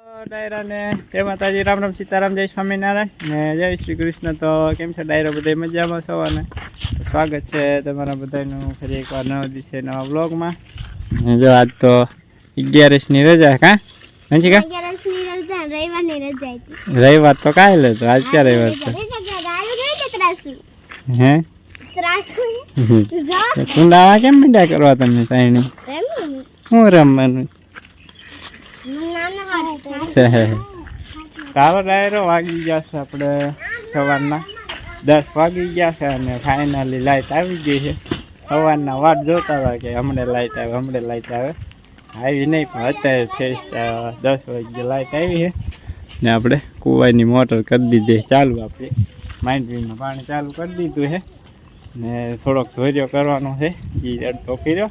ડાયરા ને જય માતાજી રામ રામ સીતારામ જય સ્વામિનારાયણ ને જય શ્રી કૃષ્ણ. તો કેમ છે ડાયરો બધા મજામાં છો અને સ્વાગત છે તમારા બધાનું ફરી એકવાર નવા દિવસે નવા બ્લોગમાં જો આજ તો અગિયારસની રજા કા? નથી કા? રવિવાર તો કાલે તો આજ ક્યાં રવિવાર છે? હે? કુંડામાં કેમ મીડા કરવા તમે રમી શું રમવાનું? તારો ડાયરો વાગી છે આપણે સવારના. દસ વાગી ગયા છે અને ફાઇનલી લાઇટ આવી ગઈ છે. સવારના વાટ જોતા હતા કે હમણે લાઇટ આવે, હમણે લાઇટ આવે. આવી નહીં, પણ અત્યારે છે દસ વાગે લાઇટ આવી છે. ને આપણે કુવાની મોટર કરી દીધી ચાલુ આપણે. માઇન્ડ્રીનું પાણી ચાલુ કરી દીધું છે. ને થોડોક ધોર્યો કરવાનો છે એ અડધો કર્યો.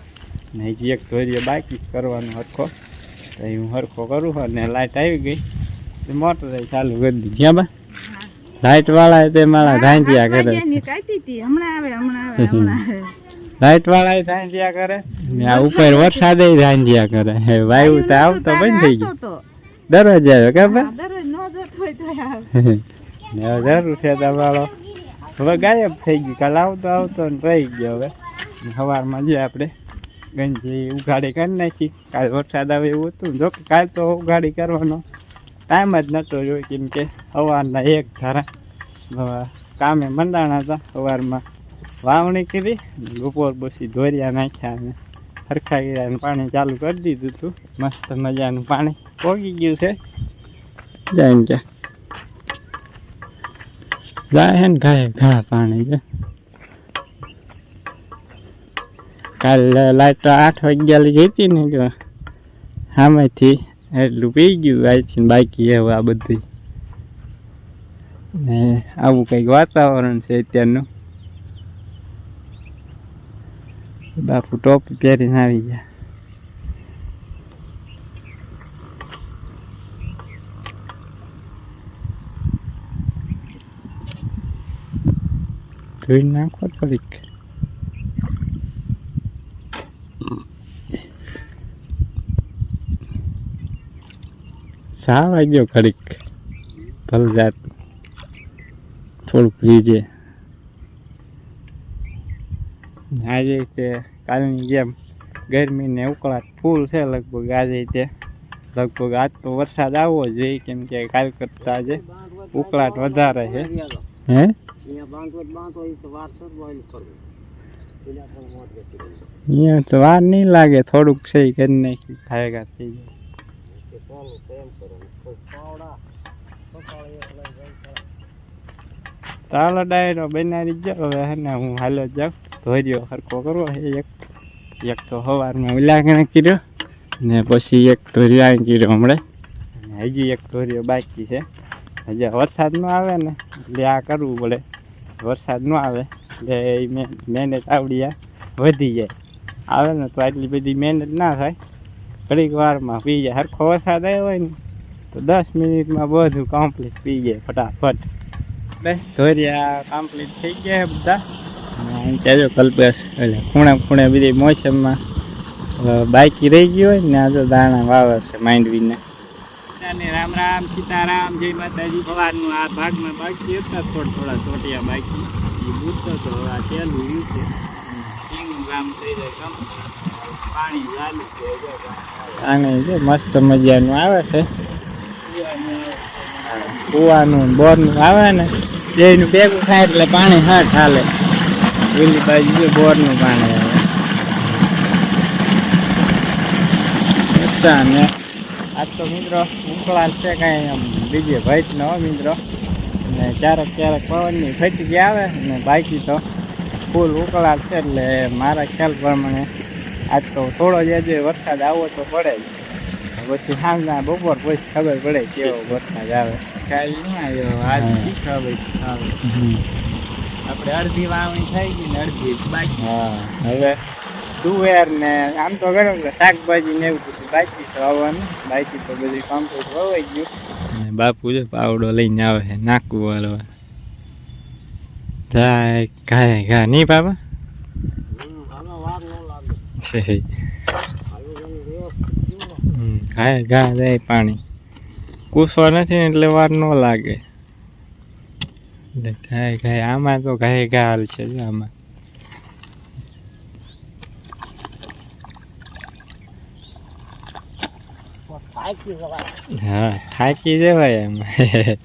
ને હજી એક ધોર્યો બાકી કરવાનો હરખો. તો એ હું હરખો કરું હોય ને લાઇટ આવી ગઈ. મોટર ચાલુ કરી દીધી. હા બા? લાઇટ વાળા તે મારા ધાંધિયા કરે. લાઇટ વાળા ધાંધિયા કરે. ને આ ઉપર વરસાદ ધાંધિયા કરે. હે વાયુ તો આવતો બંધ થઈ ગયો. દરરોજ આવ્યો કે બા? ને જરૂર છે તમારો. હવે ગાયબ થઈ ગયું. કાલ આવતો આવતો ને રહી ગયો હવે. સવારમાં જે આપણે ગંજી ઉઘાડી કરી નાખી. કાલ વરસાદ આવે એવું હતું. જો કે કાલ તો ઉઘાડી કરવાનો ટાઈમ જ નહોતો જોઈ કેમ કે સવારના એક ધારા કામે મંડાણા હતા. સવારમાં વાવણી કરી ને બપોર પછી ધોરિયા નાખ્યા અને સરખા ગયા પાણી ચાલુ કરી દીધું હતું. મસ્ત મજાનું પાણી પોગી ગયું છે. જાય કે જાય ને ઘાય ઘા પાણી છે. કાલ લાઈટ તો આઠ વાગ્યા ગઈ હતી ને જો સામેથી એટલું પી ગયું આઈથી બાકી હવે આ બધી ને આવું કંઈક વાતાવરણ છે અત્યારનું બાપુ ટોપી પહેરીને આવી ગયા ધોઈ નાખો થોડીક સા વાગ્યો ઘડીક. ભલ જાત થોડુંક રીજે આજે તે કાલની જેમ ગરમી ને ઉકળાટ ફૂલ છે લગભગ આજે તે. લગભગ આજ તો વરસાદ આવવો જોઈએ કેમ કે કાલ કરતા આજે ઉકળાટ વધારે છે. હે? અહીંયા તો વાર નહીં લાગે થોડુંક છે ઈ કરી નાખી ખાયગા થઈ જાય. ચાલો ડાયરો બનાવી જાઓ હવે હેને હું હાલો જાઉં ધોર્યો હરખો કરવો હે એક એક તો સવારમાં ઉલાગણ કર્યો ને પછી એક ધોર્યો કર્યો હમણાં અને હજી એક ધોર્યો બાકી છે હજી વરસાદ ન આવે ને એટલે આ કરવું પડે વરસાદ ન આવે એટલે મહેનત મહેનત આવડી આ વધી જાય આવે ને તો આટલી બધી મહેનત ના થાય ઘડીક વારમાં પી જાય. સરખો વરસાદ આવ્યો હોય ને તો દસ મિનિટમાં બધું કમ્પ્લીટ પી જાય ફટાફટ. બે. ધોરિયા કમ્પ્લીટ થઈ ગયા બધા. અને કલ્પેશ એટલે ખૂણે ખૂણે બધી મોસમમાં બાકી રહી ગયું હોય ને આ જો દાણા વાવે છે માંડવીને. રામ રામ સીતારામ જય માતાજી સવારનું આ ભાગમાં બાકી હતા થોડા થોડા ચોટિયા બાકી. એ બૂટતો તો હવે આ ચાલુ રહ્યું છે. સિંગનું થઈ જાય પાણી જો મસ્ત મજાનું આવે છે. કુવાનું, બોરનું આવે ને? બેયનું ભેગું થાય એટલે પાણી હાથ હાલે. ઓલી બાજુ બોરનું પાણી આવે. મસ્ત ને આજ તો મિત્રો ઉકળાટ છે કાંઈ આમ બીજે ભાઈ ન હોય મિત્રો. ને ક્યારેક ક્યારેક પવનની ફટકી આવે ને બાકી તો ફૂલ ઉકળાટ છે એટલે મારા ખ્યાલ પ્રમાણે આજ તો થોડો જ આજે વરસાદ આવો તો પડે જ. પછી સાંજના બપોર પછી ખબર પડે કેવો વરસાદ આવે. કાલ ન આવ્યો આજ ખબર આવે આપણે અડધી વાવણી થઈ ગઈ ને અડધી બાકી. હા હવે? તુવેર ને આમ તો ગરમ શાકભાજી ને એવું બધું. બાકી તો આવવાનું. બાકી તો બધું કમ્પ્લીટ વવાઈ ગયું. બાપુ જો પાવડો લઈને આવે નાકું વાળવા જાય ઘાય ઘા નહીં બાબા ઘાય ઘા જાય પાણી. કૂસવા નથી એટલે વાર ન લાગે. ઘાય ઘાય, આમાં તો ઘાય ઘા હાલ છે આમાં. હા, થાકી જવાય એમાં.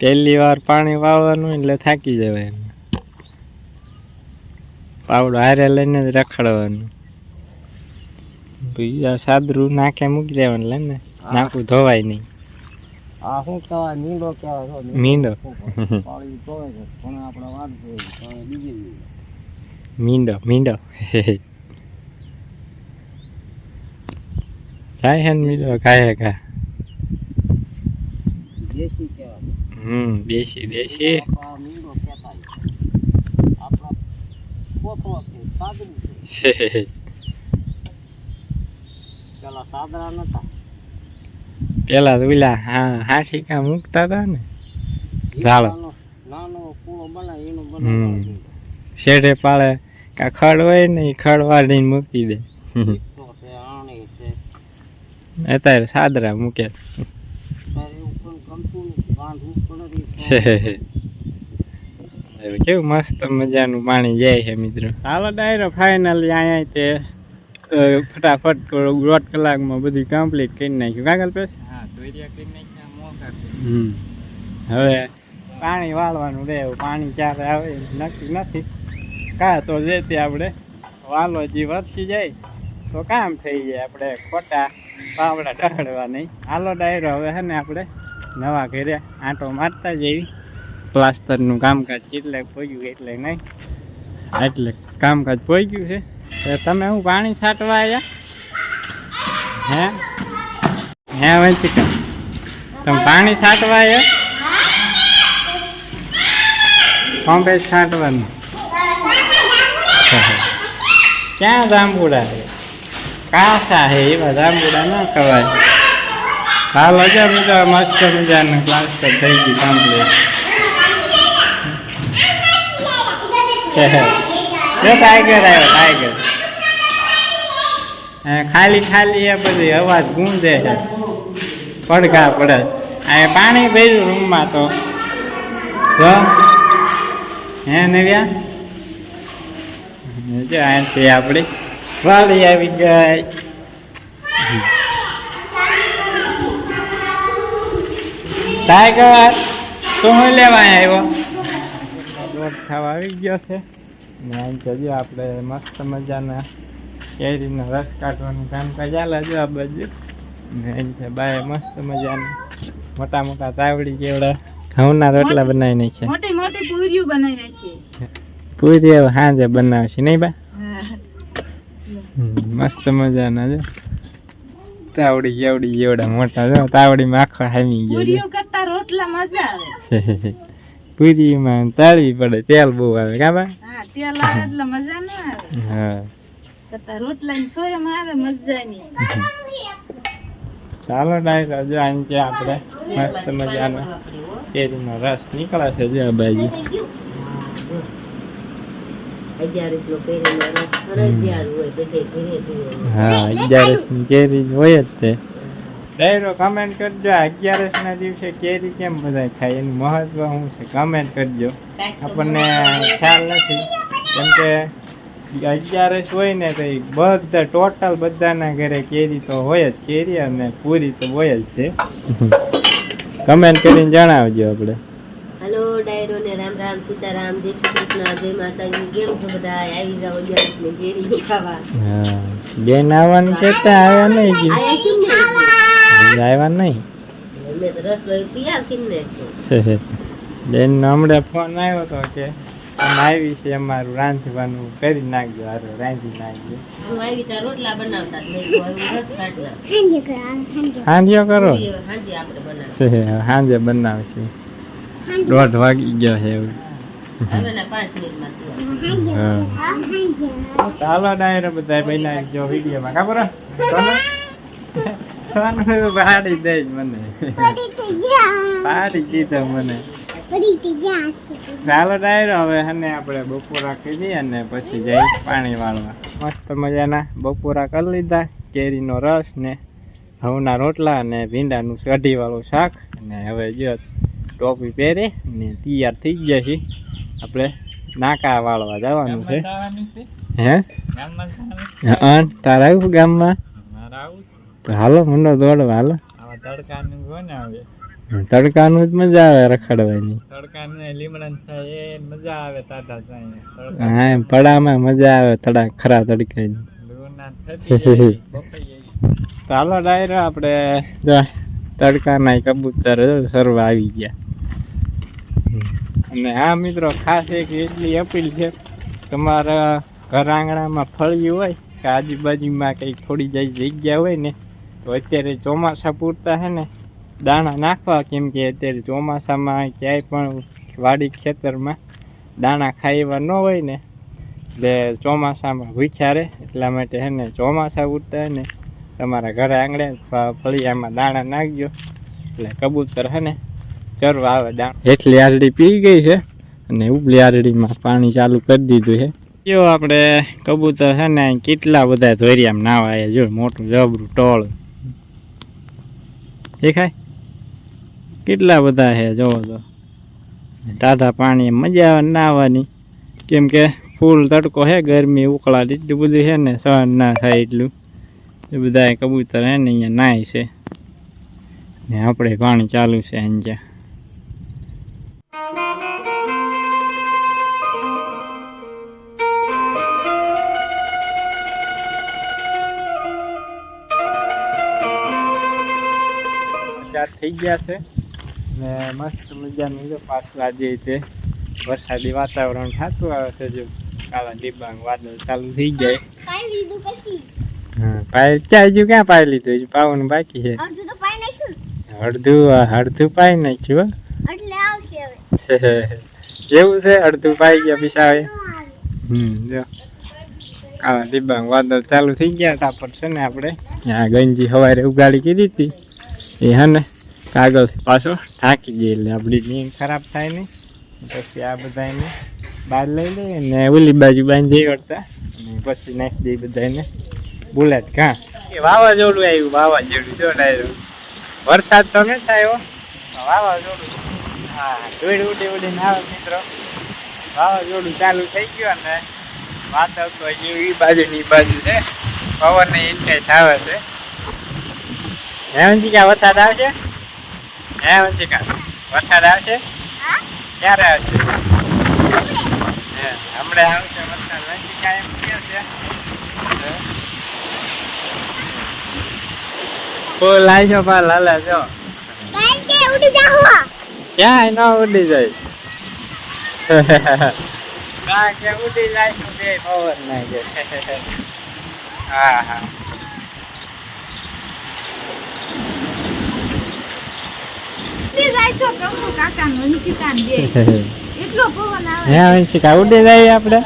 પહેલી વાર પાણી વાવવાનું એટલે થાકી જવાય એમાં. પાવડો હારે લઈને જ રખડવાનું. બીજા સાદરું નાખે મૂકી દેવાનું લે ને. નાખું ધોવાય નહીં. આ શું કહેવાય? મીંડો કહેવાય મીંડો મીંડો મીંડો. જાય હે મીંડો? ખાય દેશી હમ દેશી દેશી. આપણા કોથળો છે સાદરું છે પેલા સાદરા નતા પેલા તો પેલા હા હાથી કા મૂકતા હતા ને ઝાડો. નાનો નાનો કૂવો બનાવે એનો હમ. બનાવે શેઢે પાળે કા ખડ હોય ને ખડ વાળીને મૂકી દે અત્યારે સાદરા મૂકે ગમતું નથી બાંધવું પડે હવે કેવું મસ્ત મજાનું પાણી જાય છે મિત્રો. હાલો ડાયરો ફાઇનલી અહીંયા તે ફટાફટ દોઢ કલાકમાં બધું કમ્પ્લીટ કરી નાખ્યું. કાગળ પેસ હા હવે પાણી વાળવાનું રે પાણી ક્યારે આવે નક્કી નથી. કાં તો જે તે આપણે વાલો જે વરસી જાય તો કામ થઈ જાય આપણે ખોટા પાવડા ટાળવા નહીં. હાલો ડાયરો હવે છે ને આપણે નવા ઘરે આંટો મારતા જઈએ. પ્લાસ્ટરનું કામકાજ કેટલે પહોંચ્યું એટલે નહીં. એટલે કામકાજ ગયું છે. તમે હું પાણી છાંટવા આવ્યા હે? હે વંશિકા તમે પાણી છાંટવા આવ્યા પંપે છાંટવાનું? ક્યાં જાંબુડા છે? કાસા હે એવા જાંબુડા ના ખવાય હાલ હજાર બધા મસ્ત મજાનું પ્લાસ્ટર થઈ ગયું કમ્પ્લીટ એ ટાઈગર આવ્યો ટાઈગર ખાલી ખાલી એ બધી અવાજ ગુંજે છે. પડઘા પડે આ પાણી ભર્યું રૂમમાં તો. જો. હે નવ્યા? જો અહીંથી આપણી વાલી આવી ગઈ. ટાઈગર તું હું લેવા આવ્યો? ખાવા આવી ગયો છે. ને આમ તો જો આપણે મસ્ત મજાના કેરીનો રસ કાઢવાનું કામકાજ ચાલે છે આ બાજુ. ને એમ છે બાય મસ્ત મજાનું મોટા મોટા તાવડી જેવડા ઘઉંના રોટલા બનાવી નાખ્યા. મોટી મોટી પૂરીઓ બનાવી નાખીએ પૂરી હવે સાંજે બનાવશે નહીં બા? મસ્ત મજાના જો. તાવડી જેવડી જેવડા મોટા જો તાવડીમાં આખો હામી ગયો પૂરીઓ કરતા રોટલા મજા આવે. પૂરીમાં તાળવી પડે તેલ બહુ આવે કા બા? હા તેલ આવે એટલે મજા ના આવે. હા. કરતા રોટલા ની સોયમાં આવે મજા નહીં. ચાલો ડાયરો જો અહીં કે આપણે મસ્ત મજાનો કેરીનો રસ નીકળે છે જો આ બાજુ. અગિયારીસ નો રસ ફરજિયાત હોય બધે ઘરે ઘરે હા અગિયારસની કેરી હોય જ તે. ડાયરો કમેન્ટ કરજો અગિયારસ ના દિવસે કેરી કેમ બધા ખાય એનું મહત્વ શું છે કમેન્ટ કરજો. આપણને ખ્યાલ નથી કેમ કે અગિયારસ હોય ને તો બધા ટોટલ બધાના ઘરે કેરી તો હોય જ કેરી અને પૂરી તો હોય જ છે. કમેન્ટ કરીને જણાવજો આપણે. હેલો ડાયરો ને રામ રામ સીતારામ જય શ્રી કૃષ્ણ જય માતાજી કેમ છો બધા? આવી જાઓ અગિયારસ ને કેરી ખાવા. બેન આવવાનું કેતા આવ્યા નહીં? હજી. આયા કેમ ને હજી આવ્યા નહીં બેન હમણાં ફોન આવ્યો હતો કે આવી છે અમારું રાંધવાનું કરી નાખજો હારો રાંધી નાખજો હું આવી રોટલા બનાવતા જ નહીં તો હવે હું રસ કાઢના હાંજે કરો હાંજે. બનાવશે. દોઢ વાગી ગયો છે એવું. ચાલો ડાયરો બધા બનાવી જો વિડીયોમાં. ખબર સોનું પાડી દે મને. પડી દીધો મને. ચાલો ડાયરો હવે હને આપણે બપોરા કરી અને પછી જઈ પાણી વાળવા. મસ્ત મજાના બપોરા કરી લીધા કેરીનો રસ ને ઘઉંના રોટલા અને ભીંડાનું કઢીવાળું શાક. અને હવે જો ટોપી પહેરે ને તૈયાર થઈ ગયા છે આપણે નાકા વાળવા જવાનું છે. હે? હા તારા આવ્યું ગામમાં? હાલો મંડો દોડવા હાલો. તડકાનું જ મજા આવે રખડવાની. હા એમ પડામાં મજા આવે તડા ખરા તડકાની. ચાલો ડાયરો આપણે જો તડકાના કબૂતર સર્વ સરવા આવી ગયા. અને હા મિત્રો ખાસ એક એટલી અપીલ છે તમારા ઘર આંગણામાં ફળ્યું હોય કે આજુબાજુમાં કંઈક થોડી જાય જગ્યા હોય ને તો અત્યારે ચોમાસા પૂરતા છે ને દાણા નાખવા કેમ કે અત્યારે ચોમાસામાં ક્યાંય પણ વાડી ખેતરમાં દાણા ખાઈ એવા ન હોય ને એટલે ચોમાસામાં રહે એટલા માટે છે ને ચોમાસા હોય ને તમારા ઘરે આંગણે ફળિયામાં દાણા નાખજો એટલે કબૂતર છે ને ચરવા આવે દાણા. એટલી આરડી પી ગઈ છે અને ઉપલી આરડીમાં પાણી ચાલુ કરી દીધું છે. જો આપણે કબૂતર છે ને કેટલા બધા ધોરિયામાં નાવા જો મોટું જબરું ટોળ. દેખાય કેટલા બધા છે? જોવો તો ટાઢા પાણી મજા આવે નાહવાની કેમ કે ફૂલ તડકો છે, ગરમી ઉકળાટ એટલું બધું છે ને, સહન ના થાય એટલું. એ બધા કબૂતર હે ને, અહીંયા નાય છે. ને આપણે પાણી ચાલુ છે અહીંયા. થઈ ગયા છે. ને મસ્ત મજાનું જો પાછું આજે તે વરસાદી વાતાવરણ થતું આવે છે જો કાળા ડિબાંગ વાદળ ચાલુ થઈ જાય. હા પાય ક્યાં હજુ ક્યાં પાઈ લીધું? હજુ પાવાનું બાકી છે. અડધું અડધું પાઈ નાખ્યું. એવું છે અડધું પાઈ ગયા આવે. હમ જો. કાળા ડિબાંગ વાદળ ચાલુ થઈ ગયા તા પર છે ને આપણે. આ ગંજી સવારે ઉગાડી કીધી હતી. એ હા ને? કાગળથી પાછો? ઢાંકી દઈએ એટલે આપણી નીંદ ખરાબ થાય ને પછી આ બધાને બહાર લઈ લઈએ ને ઓલી બાજુ બાંધી વળતા. અને પછી નાખી દઈએ બધાને બુલેટ કાં એ વાવાઝોડું આવ્યું વાવાઝોડું. જો ડાયરો. વરસાદ તો નથી આવ્યો. વાવાઝોડું. હા ધોઈ ઉડી ઉડીને આવે મિત્રો. વાવાઝોડું ચાલુ થઈ ગયું અને વાદળ તો હજી એ બાજુ ની બાજુ છે. પવન ને ઇન્ટેન્સ આવે છે. હે ક્યાં વરસાદ આવશે હે વંશિકા વરસાદ આવશે ક્યારે આવશે હે હમણાં આવશે વરસાદ વંશિકા એમ કે છે હે? ફૂલ આવશો પા લાલા જો કારણ કે ઉડી જાહવા ક્યાંય ન ઉડી જાય ના કે ઉડી જાય તો બે પવન ના જાય હા હા તે જાય છો કમુ કાકા ને એટલો પવન આવે હે વંશિકા ઉડી જાય આપણે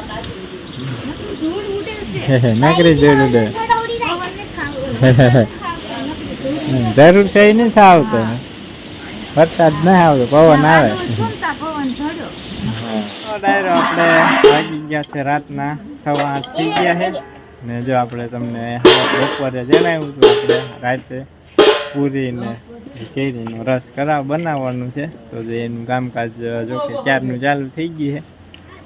ધૂળ ઉડે છે. નકરી જોઈ ઉડે. થોડો ઉડી. જાય પવન ને ખાવું. જરૂર છે એ નથી આવતો. વરસાદ ના આવતો પવન આવે. આપડે ડાયરો આપણે વાગી ગયા છે રાતના સવા આઠ થઈ ગયા છે. ને જો આપણે તમને બપોરે જણાવ્યું હતું આપણે રાતે. પૂરી ને કેરીનો રસ કરાવ, બનાવવાનું છે. તો જે એનું કામકાજ, જો કે ક્યારનું ચાલુ થઈ ગયું છે.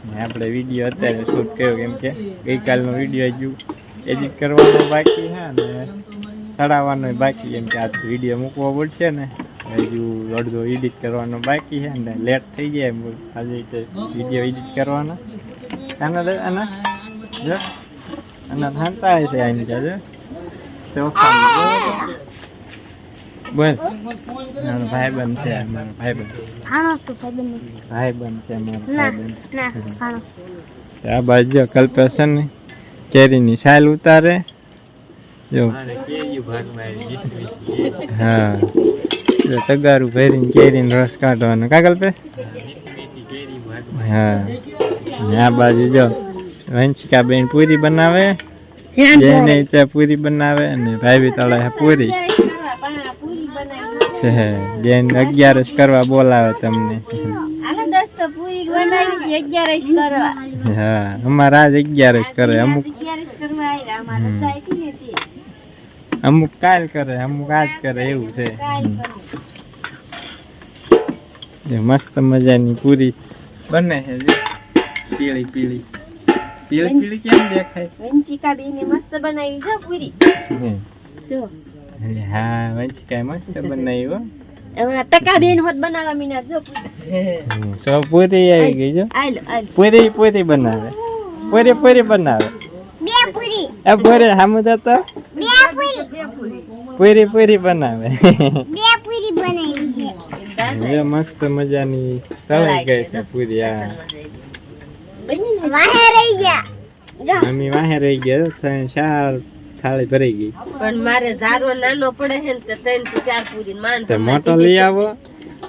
ને આપણે વીડિયો અત્યારે શૂટ કર્યો, કેમ કે ગઈકાલનો વીડિયો હજુ એડિટ કરવાનો બાકી છે અને ચડાવવાનો બાકી, કેમ કે આ વીડિયો મૂકવો પડશે ને. હજુ અડધો એડિટ કરવાનો બાકી છે ને લેટ થઈ જાય એમ. આજે વીડિયો એડિટ કરવાનો. આના આના જો આના થાંતા છે આની જો તો. બોલ. મારો ભાઈબંધ છે મારો ભાઈબંધ. ખાણો શું ભાઈ ભાઈબંધ છે મારો ભાઈ ભાઈબંધ. ના ખાણો આ બાજુ કલ્પેશ છે ને કેરીની સાલ ઉતારે. જો. હા. જો તગારું ભરીને કેરીનો રસ કાઢવાનો. કા કલ્પેશ હા. આ બાજુ જો વંશિકા બેન પૂરી બનાવે. બેન ત્યાં પૂરી બનાવે અને ભાઈ બી તળે પૂરી. બેન અગિયારસ કરવા બોલાવે તમને. હા અમારા આજ અગિયારસ કરે. અમુક કાલ કરે અમુક આજ કરે એવું છે. મસ્ત મજાની પૂરી બને છે પીળી પીળી. પીળી પીળી કેમ દેખાય? વંચિકા બેને મસ્ત બનાવી છે પૂરી. જો. હા મસ્ત બનાવી હમણાં ટકા બેન હોત બનાવવા મીના જો સો પૂરી આવી ગઈ જો. પૂરી પૂરી બનાવે. પૂરી પૂરી બનાવે. બે પૂરી. આ પૂરી સામુ જતો? બે પૂરી. પૂરી પૂરી બનાવે. બે પૂરી બનાવી છે. મસ્ત મજાની તળાઈ ગઈ છે પૂરી આ વાહે રહી ગયા. મમ્મી વાહે રહી ગયા ચાર થાળી ભરાઈ ગઈ. પણ મારે ઝારો નાનો પડે છે ને ત્રણથી ચાર પૂરી માંડ મોટો લઈ આવો.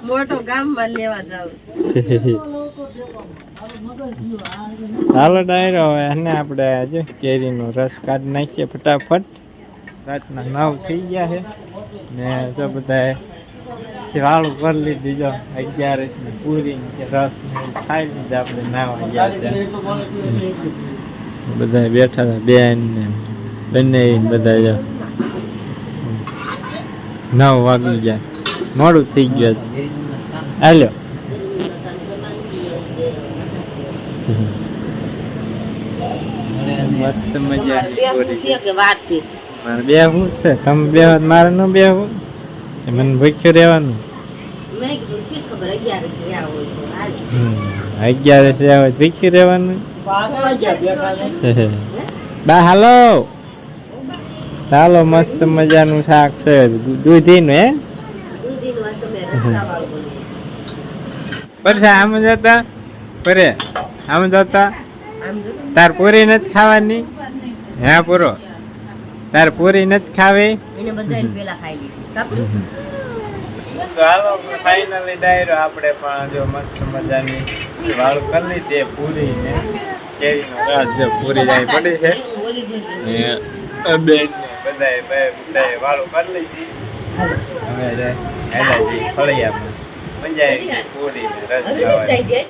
મોટો ગામમાં લેવા જાવ. ચાલો ડાયરો હવે અને આપણે આજે કેરીનો રસ કાઢી નાખીએ ફટાફટ. રાતના નવ થઈ ગયા છે. ને જો બધા વાળું કરી લીધી જો અગિયારસ ને પૂરી ને રસ ને ખાઈ લીધું આપણે નાવા ગયા બધા બેઠા હતા બેન ને બંને બધા જો નવ વાગી ગયા. મોડું થઈ ગયું હાલ્યો મસ્ત મજા મારે બે હું છે. તમે બે મારે ન બે હું મને ભૂખ્યું રહેવાનું. મેં કીધું શી અગિયાર છે આ હોય તો હાલ. અગિયાર આવે ભૂખ્યું રહેવાનું બા હાલો. ચાલો મસ્ત મજાનું શાક છે. દૂધીનું હે. પરસા આમ જતા પરે? આમ જતા તાર પૂરી નથી ખાવાની? હે પૂરો. તાર પૂરી નથી ખાવી? તો હાલો ફાઇનલી ડાયરો આપણે પણ જો મસ્ત મજાની વાળું કરી લીધી પૂરી ને કેરીનો રસ જો પૂરી જાય પડી છે. બેન ને. બધાએ બે બધાએ વાળો કરી લીધી હવે હેલા જઈ ફળિયામાં મજા આવી પૂરી રસ છે